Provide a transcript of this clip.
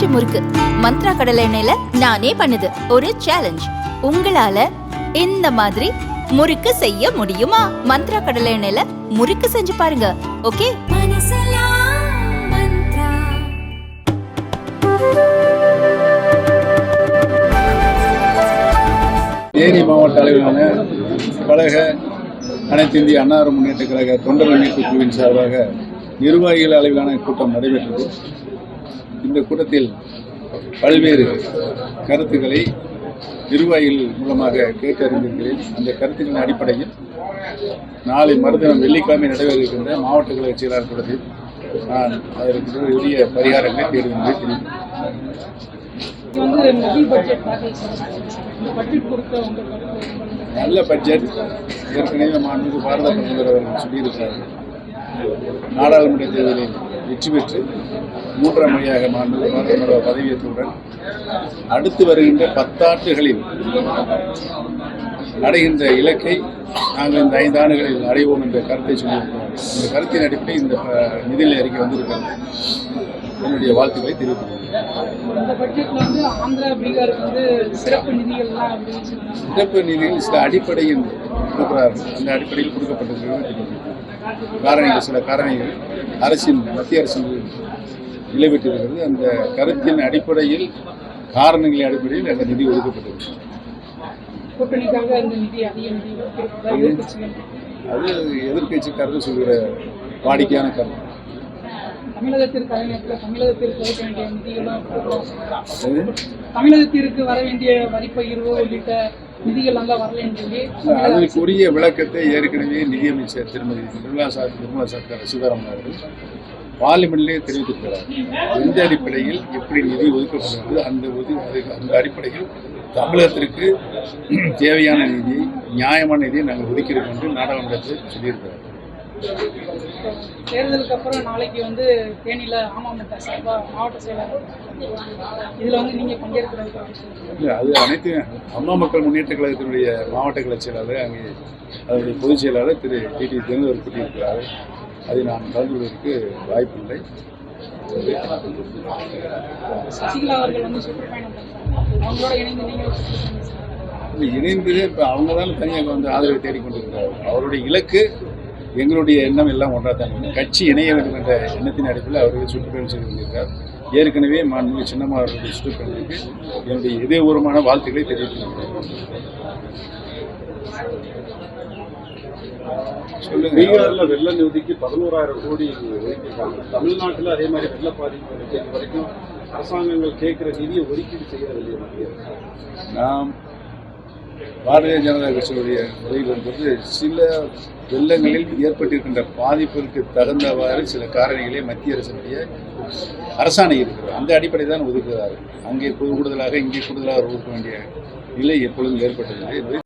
பஞ்சு முறுக்கு. மந்த்ரா கடலை எண்ணெயில நானே பண்ணுது. ஒரு சேலஞ்ச் உங்களால இந்த மாதிரி முறுக்கு செய்ய முடியுமா? மந்த்ரா கடலை எண்ணெயில முறுக்கு செஞ்சு பாருங்க. ஓகே? தேனி மாவட்ட அளவிலான கழக அனைத்து இந்திய அன்னார முன்னேற்ற கழக தொண்டர் மீட்பு குழுவின் சார்பாக நிர்வாகிகள் அளவிலான கூட்டம் நடைபெற்றது. இந்த கூட்டத்தில் பல்வேறு கருத்துக்களை நிர்வாகிகள் மூலமாக கேட்டறிந்திருக்கிறேன். அந்த கருத்துக்களின் அடிப்படையில் நாளை மறுதினம் வெள்ளிக்கிழமை நடைபெற இருக்கின்ற மாவட்ட கழக செயலாளர் கூட்டத்தில் நான் அதற்கு உரிய பரிகாரங்களை தேடுகின்றேன்? நல்ல பட்ஜெட் ஏற்கனவே மாண்புமிகு பாரத பிரதமர் அவர்கள் சொல்லியிருக்கிறார்கள் நாடாளுமன்ற தேர்தலில் வெற்றி பெற்று மூன்றாம் பாரத பிரதமர் பதவியேற்றவுடன் அடுத்து வருகின்ற பத்தாண்டுகளில் அடைகின்ற இலக்கை நாங்கள் இந்த ஐந்து ஆண்டுகளில் அடைவோம் என்ற கருத்தை சொல்லியிருக்கிறோம். இந்த கருத்தின் அடிப்படையில் இந்த நிதிநிலை அறிக்கை வந்திருக்கிறது. என்னுடைய வாழ்த்துக்களை வந்து சிறப்பு நிதியில் சில அடிப்படையில் கொடுக்கிறார்கள். அந்த அடிப்படையில் கொடுக்கப்பட்டிருக்கிறது. காரணிகள் சில காரணிகள். அரசின் மத்திய அரசின் நிலைபெற்றிருக்கிறது அந்த கருத்தின் அடிப்படையில் காரணங்களின் அடிப்படையில் அந்த நிதி எதிர்க்கட்சிகள். அது எதிர்க்கட்சிக்காரர்கள் சொல்கிற வாடிக்கையான கருத்து. தமிழகத்திற்கு ஒதுக்க வேண்டிய நிதிகளும் தமிழகத்திற்கு வர வேண்டிய வரிப்பகிர்வு உள்ளிட்ட நிதிகள் வரலன்னு சொல்லி அதற்குரிய விளக்கத்தை ஏற்கனவே நிதியமைச்சர் திருமதி நிர்மலா சார் நிர்மலா சீதாராமன் சீதாராமன் அவர்கள் பார்லிமெண்ட்லேயே தெரிவித்திருக்கிறார். எந்த அடிப்படையில் எப்படி நிதி ஒதுக்கப்படுகிறது அந்த ஒது அந்த அடிப்படையில் தமிழகத்திற்கு தேவையான நிதியை நியாயமான நிதியை நாங்கள் ஒதுக்கிறோம் என்று நாடாளுமன்றத்தில் சொல்லியிருக்கிறார். தேர்தலுக்கு அப்புறம் நாளைக்கு வந்து தேனியில அமமுக சார்பா மாவட்ட செயலாளர் இதுல வந்து நீங்க பங்கேற்கிறதுக்கு அவசியம் இல்லை அது அனைத்து அம்மா மக்கள் முன்னேற்ற கழகத்தினுடைய மாவட்ட கழக செயலாளர் அங்கே அதனுடைய பொதுச் செயலாளர் திரு டி டி தினகர் கூட்டியிருக்கிறார். அதை நான் கலந்து கொள்வதற்கு வாய்ப்பில்லை. சசிகலா அவர்கள் வந்து சுற்றுப்பயணம் பண்றாங்க. அவங்களோட இணைந்து நீங்க ஒரு சுற்றுப்பயணம் செய்யலாம். இல்லை, இணைந்து இப்போ அவங்க தானே தனியாக வந்து ஆதரவை தேடிக்கொண்டிருக்கிறார் அவருடைய இலக்கு எங்களுடைய எண்ணம் எல்லாம் ஒன்றாக தான் கட்சி இணைய வேண்டும் என்ற எண்ணத்தின் அடிப்படையில் அவர்கள் சுற்றுப்பயணம் செய்து கொண்டிருக்கிறார். ஏற்கனவே மாண்புமிகு சின்னம்மா அவர்களுடைய சுற்றுப்பயணத்துக்கு என்னுடைய இதயபூர்வமான வாழ்த்துக்களை தெரிவித்துள்ளேன் பீகார்ல வெள்ள நிதிக்கு பதினோராயிரம் கோடி ஒதுக்கியிருக்காங்க. தமிழ்நாட்டுல அதே மாதிரி வெள்ள பாதிப்பு வரைக்கும் அரசாங்கங்கள் கேட்கிற நிதியை ஒதுக்கீடு அரசு. நாம் பாரதிய ஜனதா கட்சியுடைய நிலையில் என்பது சில வெள்ளங்களில் ஏற்பட்டிருக்கின்ற பாதிப்பிற்கு தகுந்தவாறு சில காரணிகளை மத்திய அரசினுடைய அரசாணை இருக்கிறது. அந்த அடிப்படையில் தான் ஒதுக்குகிறார்கள். அங்கே கூடுதலாக இங்கே கூடுதலாக ஒதுக்க வேண்டிய நிலை எப்பொழுதும் ஏற்பட்டதில்லை.